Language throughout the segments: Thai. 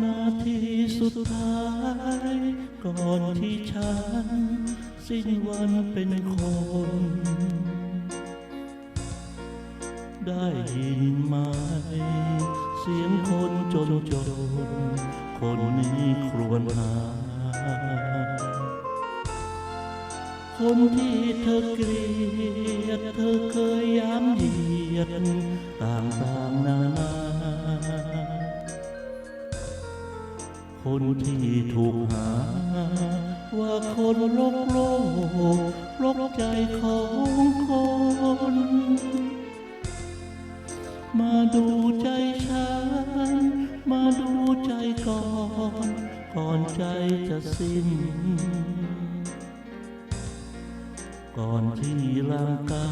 นาทีสุดท้าย ก่อนที่ฉัน สิ้นวันเป็นคน ได้ยินไหมเสียงคนจนจน คนนี้ครวญหา คนที่เธอเกลียด เธอเคยย้ำเหยียด ต่างๆนาน คนที่ถูกหา ว่าคนโลกโลกโลกใจของคนมาดูใจฉัน มาดูใจก่อน ก่อนใจจะสิ้น ก่อนที่ร่างกา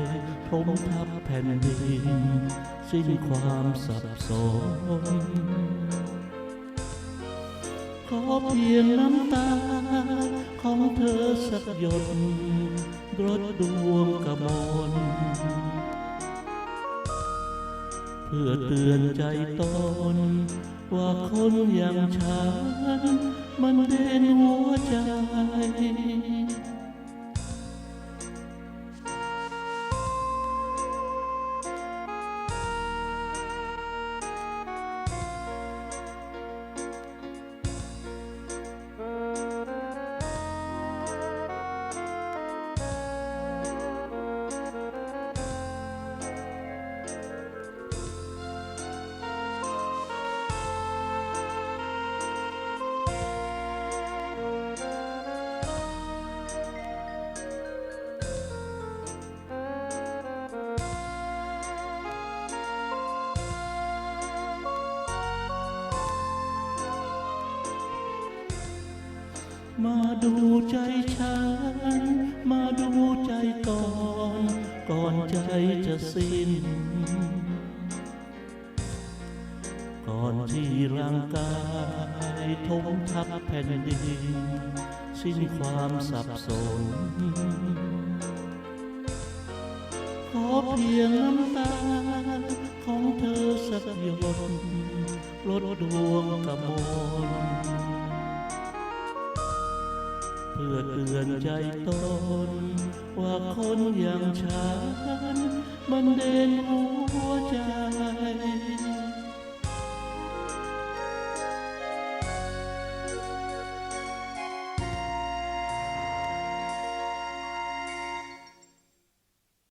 ยทมทับแผ่นดิน สิ้นความสับสน ขอเพียงน้ำตา ของเธอสักหยดรดดวงกระมนเพื่อเตือนใจตน ว่าคนอย่างฉัน มันเด่นหัวใจ มาดูใจฉัน มาดูใจก่อน ก่อนใจจะสิ้น ก่อนที่ร่างกายทมทับแผ่นดิน สิ้นความสับสน ขอเพียงน้ำตา ของเธอสักหยดลดดวงกระมนเพื่อเตือนใจตน ว่าคนอย่างฉัน มันเด่นหัวใจ